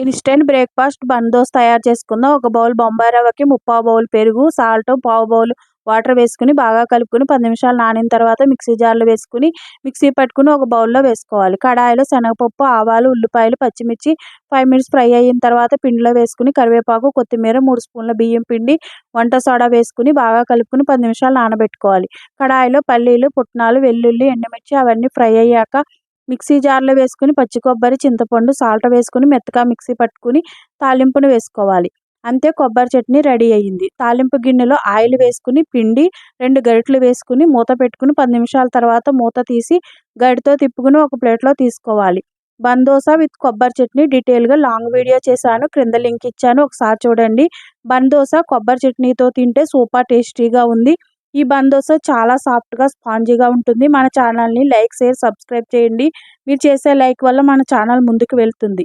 Instant breakfast బందోస్ తయారు చేసుకుందాం ఒక బౌల్ బొంబాయి రవ్వకి ముప్పావు బౌల్ పెరుగు సాల్ట్ పావు బౌల్ వాటర్ వేసుకుని బాగా కలుపుకుని పది నిమిషాలు నానిన తర్వాత మిక్సీ జార్లో వేసుకుని మిక్సీ పట్టుకుని ఒక బౌల్లో వేసుకోవాలి. కడాయిలో శనగపప్పు ఆవాలు ఉల్లిపాయలు పచ్చిమిర్చి ఫైవ్ మినిట్స్ ఫ్రై అయిన తర్వాత పిండిలో వేసుకుని కరివేపాకు కొత్తిమీర మూడు స్పూన్ల బియ్యం పిండి వంట సోడా వేసుకుని బాగా కలుపుకుని పది నిమిషాలు నానబెట్టుకోవాలి. కడాయిలో పల్లీలు పుట్నాలు వెల్లుల్లి ఎండుమిర్చి అవన్నీ ఫ్రై అయ్యాక మిక్సీ జార్లో వేసుకుని పచ్చి కొబ్బరి చింతపండు సాల్ట్ వేసుకుని మెత్తగా మిక్సీ పట్టుకుని తాలింపును వేసుకోవాలి. అంతే కొబ్బరి చట్నీ రెడీ అయ్యింది తాలింపు గిన్నెలో ఆయిల్ వేసుకుని పిండి రెండు గరిటలు వేసుకుని మూత పెట్టుకుని పది నిమిషాల తర్వాత మూత తీసి గడితో తిప్పుకుని ఒక ప్లేట్లో తీసుకోవాలి. బందోసా విత్ కొబ్బరి చట్నీ డీటెయిల్గా లాంగ్ వీడియో చేశాను. క్రింద లింక్ ఇచ్చాను. ఒకసారి చూడండి. బందోసా కొబ్బరి చట్నీతో తింటే సూపర్ టేస్టీగా ఉంది. ఈ బందోస చాలా సాఫ్ట్గా స్పాంజీగా ఉంటుంది. మన ఛానల్ని లైక్ షేర్ సబ్స్క్రైబ్ చేయండి. మీరు చేసే లైక్ వల్ల మన ఛానల్ ముందుకు వెళ్తుంది.